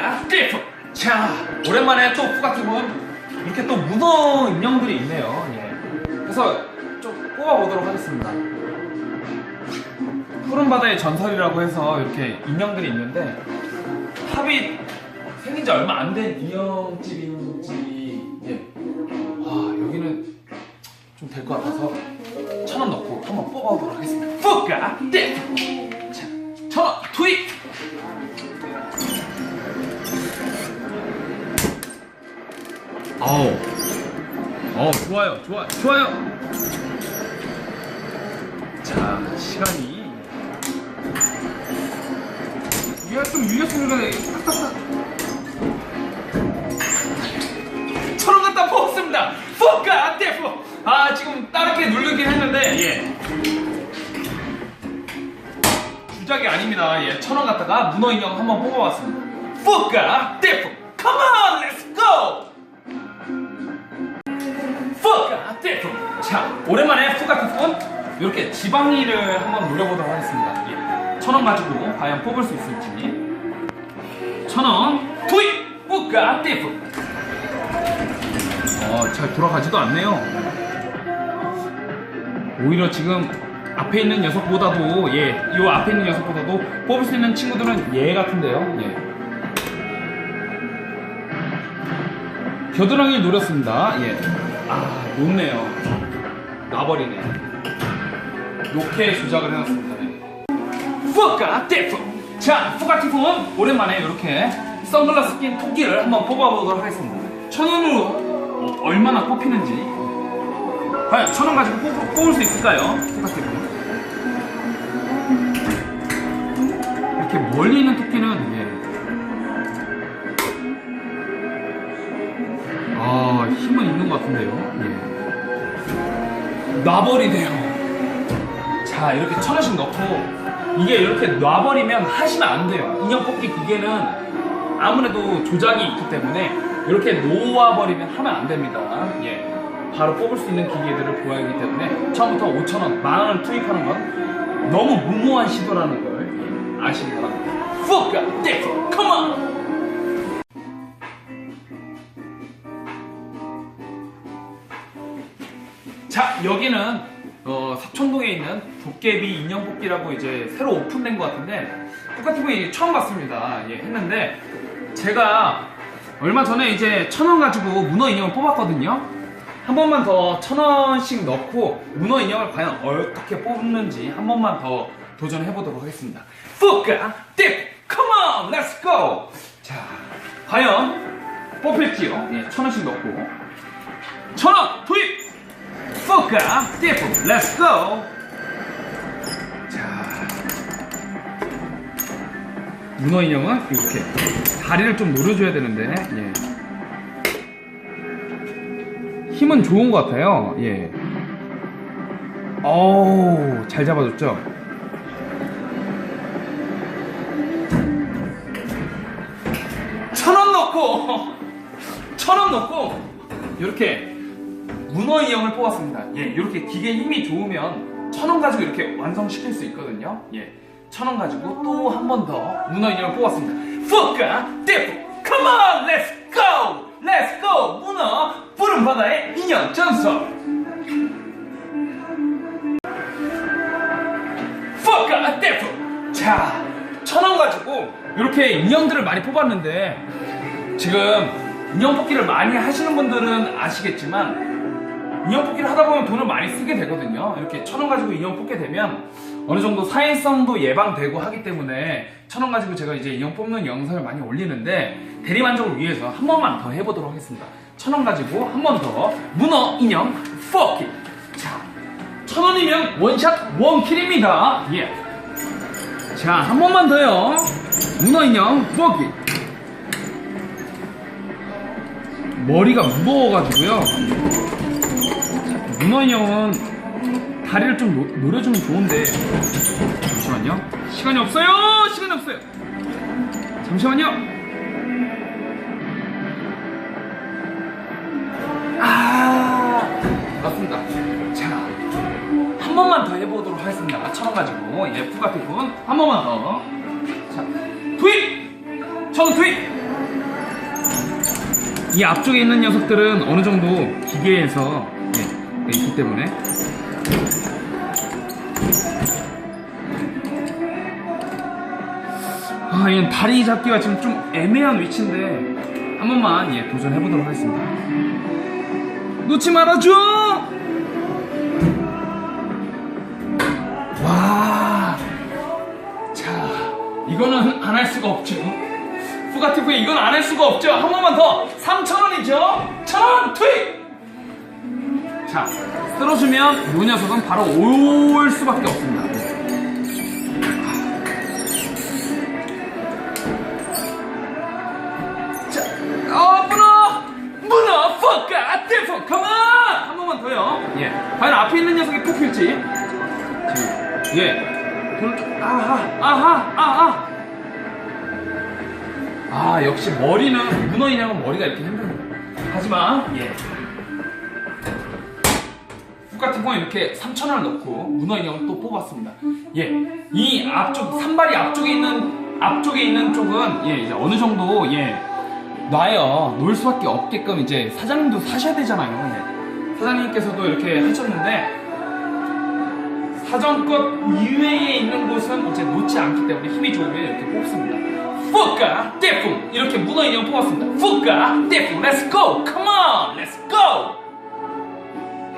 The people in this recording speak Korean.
푸가 띠프 자 오랜만에 또 푸가티본 이렇게 또 문어 인형들이 있네요. 예. 그래서 좀 뽑아보도록 하겠습니다. 푸른 바다의 전설이라고 해서 이렇게 인형들이 있는데 탑이 생긴 지 얼마 안 된 인형집인지 예. 아 여기는 좀 될 것 같아서 천 원 넣고 한번 뽑아보도록 하겠습니다. 띠프 자, 천원 투입 아우, 어 좋아요, 좋아, 좋아요. 자, 시간이 위가 좀 밀렸으니까 딱딱딱. 천원 갖다 뽑았습니다. 포카 데프. 아 지금 다르게 누르긴 했는데 예. 주작이 아닙니다. 예, 천원 갖다가 문어 인형 한번 뽑아봤습니다. Come on, let's go. 푸 가 떼프 자 오랜만에 푸가 떼프는 이렇게 지방이를 한번 노려보도록 하겠습니다 예. 천원 가지고 과연 뽑을 수 있을지 천원 투입 푸가 떼프 어잘 돌아가지도 않네요 오히려 지금 앞에 있는 녀석보다도 예 이 앞에 있는 녀석보다도 뽑을 수 있는 친구들은 얘 같은데요 예. 겨드랑이 노렸습니다. 예. 아, 높네요. 나버리네. 이렇게 조작을 해놨습니다. 네. 푸가 데프! 자, 푸가티프는 오랜만에 이렇게 선글라스 낀 토끼를 한번 뽑아보도록 하겠습니다. 천 원으로 어, 얼마나 뽑히는지. 과연 천원 가지고 뽑, 뽑을 수 있을까요? 푸가티프. 이렇게 멀리 있는 토끼는, 예. 아 힘은 있는 것 같은데요. 예. 놔버리네요. 자 이렇게 천 원씩 넣고 이게 이렇게 놔버리면 하시면 안 돼요. 인형 뽑기 기계는 아무래도 조작이 있기 때문에 이렇게 놓아버리면 하면 안 됩니다. 예. 바로 뽑을 수 있는 기계들을 보여야 하기 때문에 처음부터 5천 원, 만 원을 투입하는 건 너무 무모한 시도라는 걸 예, 아시기 바랍니다. fuck, come on. 여기는 어, 사촌동에 있는 도깨비 인형 뽑기라고 이제 새로 오픈된 것 같은데 똑같은 거 처음 봤습니다. 예, 했는데 제가 얼마 전에 이제 천 원 가지고 문어 인형을 뽑았거든요. 한 번만 더 천 원씩 넣고 문어 인형을 과연 어떻게 뽑는지 한 번만 더 도전해 보도록 하겠습니다. fuka dip, come on. 자, 과연 뽑힐지요? 예, 천 원씩 넣고 천 원 투입. 포카 띠프 렛츠 고 자 문어 인형은 이렇게 다리를 좀 노려줘야 되는데 예. 힘은 좋은 것 같아요 예. 어우 잘 잡아줬죠 천 원 넣고 천 원 넣고 이렇게 문어 인형을 뽑았습니다. 예, 이렇게 기계 힘이 좋으면 천 원 가지고 이렇게 완성시킬 수 있거든요. 예, 천 원 가지고 또 한 번 더 문어 인형을 뽑았습니다. fuka, defu, come on, let's go, let's go, 문어 푸른 바다의 인형 전설. fuka, defu. 자, 천 원 가지고 이렇게 인형들을 많이 뽑았는데 지금 인형 뽑기를 많이 하시는 분들은 아시겠지만 인형 뽑기를 하다 보면 돈을 많이 쓰게 되거든요. 이렇게 천 원 가지고 인형 뽑게 되면 어느 정도 사회성도 예방되고 하기 때문에 천 원 가지고 제가 이제 인형 뽑는 영상을 많이 올리는데 대리 만족을 위해서 한 번만 더 해보도록 하겠습니다. 천 원 가지고 한 번 더 문어 인형 포키. 자, 천 원이면 원샷 원킬입니다. 예. 자, 한 번만 더요. 문어 인형 포키. 머리가 무거워가지고요. 문어 인형은 다리를 좀 노, 노려주면 좋은데. 잠시만요. 시간이 없어요! 시간이 없어요! 잠시만요! 아 맞습니다. 자한 번만 더 해보도록 하겠습니다. 천원 가지고. 예 푸가티콘 한 번만 더자 투입! 천원 투입! 이 앞쪽에 있는 녀석들은 어느 정도 기계에서 때문에 아, 얘는 다리 잡기가 지금 좀 애매한 위치인데 한 번만 예, 도전해 보도록 하겠습니다. 놓지 말아줘! 와, 자, 이거는 안 할 수가 없죠. 후가티프에 이건 안 할 수가 없죠. 한 번만 더. 3,000원이죠? 1,000원 투입! 자, 쓸어주면 이 녀석은 바로 올 수밖에 없습니다. 자, 어, 문어! 문어! 포카! 대포! 컴온! 한 번만 더요. 예. 과연 앞에 있는 녀석이. 지금, 예. 돌, 아하, 아하, 아하. 아, 역시 머리는, 문어 인형은 머리가 이렇게 힘듭니다. 하지만, 예. 훅 같은 거 이렇게 3,000원을 넣고 문어 인형을 또 뽑았습니다. 예. 이 앞쪽, 산발이 앞쪽에 있는, 앞쪽에 있는 쪽은, 예, 이제 어느 정도, 예. 놔요. 놓을 수밖에 없게끔 이제 사장님도 사셔야 되잖아요. 예. 사장님께서도 이렇게 하셨는데, 사정껏 이외에 있는 곳은 이제 놓지 않기 때문에 힘이 좋으면 이렇게 뽑습니다. 푸까 대풍 이렇게 문어 인형 뽑았습니다. 푸까 대풍 렛츠 고 컴온 렛츠 고